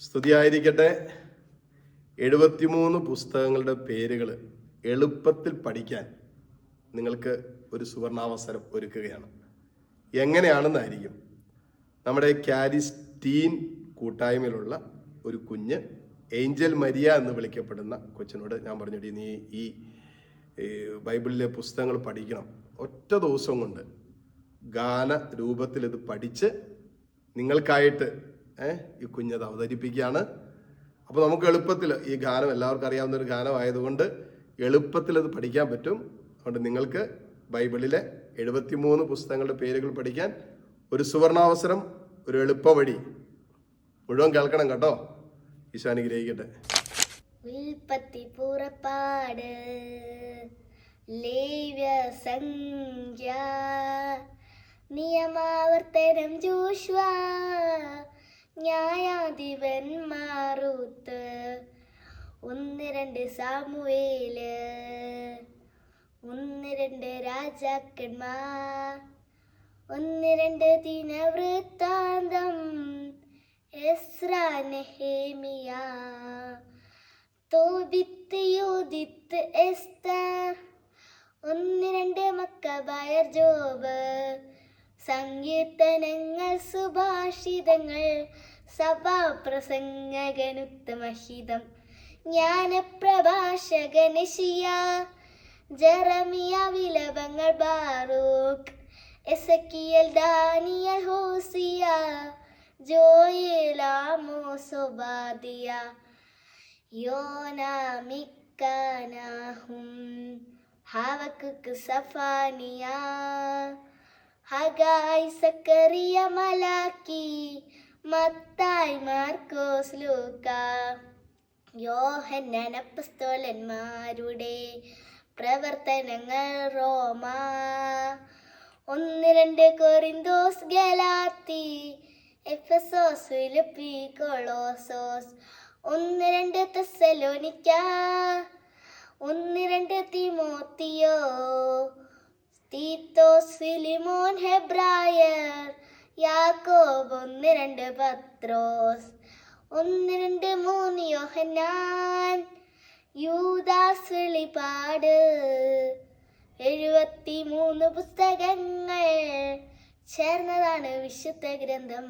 സ്തുതിയായിരിക്കട്ടെ. എഴുപത്തിമൂന്ന് പുസ്തകങ്ങളുടെ പേരുകൾ എളുപ്പത്തിൽ പഠിക്കാൻ നിങ്ങൾക്ക് ഒരു സുവർണാവസരം ഒരുക്കുകയാണ്. എങ്ങനെയാണെന്നായിരിക്കും? നമ്മുടെ കാരിസ്റ്റീൻ കൂട്ടായ്മയിലുള്ള ഒരു കുഞ്ഞ് ഏഞ്ചൽ മരിയ എന്ന് വിളിക്കപ്പെടുന്ന കൊച്ചിനോട് ഞാൻ പറഞ്ഞിട്ട് നീ ഈ ബൈബിളിലെ പുസ്തകങ്ങൾ പഠിക്കണം. ഒറ്റ ദിവസം കൊണ്ട് ഗാന രൂപത്തിൽ ഇത് പഠിച്ച് നിങ്ങൾക്കായിട്ട് ഏഹ് ഈ കുഞ്ഞത് അവതരിപ്പിക്കുകയാണ്. അപ്പോൾ നമുക്ക് എളുപ്പത്തിൽ ഈ ഗാനം എല്ലാവർക്കും അറിയാവുന്ന ഒരു ഗാനമായതുകൊണ്ട് എളുപ്പത്തിൽ അത് പഠിക്കാൻ പറ്റും. അതുകൊണ്ട് നിങ്ങൾക്ക് ബൈബിളിലെ എഴുപത്തിമൂന്ന് പുസ്തകങ്ങളുടെ പേരുകൾ പഠിക്കാൻ ഒരു സുവർണാവസരം ഒരു എളുപ്പ വഴി മുഴുവൻ കേൾക്കണം കേട്ടോ. ഈശോ അനുഗ്രഹിക്കട്ടെ. നിയമാവർത്തനം ജോഷ്വ ന്യായാധിപൻ മാറൂത്ത്. ഒന്ന് രണ്ട് സാമുവേൽ. ഒന്ന് രണ്ട് രാജാക്കന്മാർ. ഒന്ന് രണ്ട് ദിനവൃത്താന്തം. Ezra Nehemiah. തോബിത്ത് യോദിത്ത് എസ്തർ. ഒന്ന് രണ്ട് മക്കബയർ ജോബ്. സങ്കീർത്തനങ്ങൾ സുഭാഷിതങ്ങൾ. സഭാപ്രസംഗകനുത്തമഹിതം. ജ്ഞാനപ്രഭാഷകനിഷിയ. Jeremiah വിലപങ്ങൾ Baruch. Ezekiel Daniel Hosea. Joel യോനാമിക്കാനാഹും. Habakkuk Zephaniah. Haggai Zechariah Malachi. Mathai മാർക്കോസ് ലൂക്ക. യോഹന്നാൻ അപ്പസ്തോലന്മാരുടെ പ്രവർത്തനങ്ങൾ റോമ. ഒന്ന് രണ്ട് കൊറിന്തോസ് ഗലാത്തി എഫസോസ് ഫിലിപ്പി കൊളോസോസ്. ഒന്ന് രണ്ട് തെസലോനിക്ക ഒന്ന് രണ്ട് തിമോത്തിയോ. തീത്തോസ് ഫിലിമോൻ ഹെബ്രായർ. യാക്കോബ് ഒന്ന് രണ്ട് പത്രോസ് ഒന്ന് രണ്ട് മൂന്ന് യോഹന്നാൻ. യൂദാസ് വെളിപാട് എഴുപത്തി മൂന്ന് പുസ്തകങ്ങൾ. ചേർന്നതാണ് വിശുദ്ധ ഗ്രന്ഥം.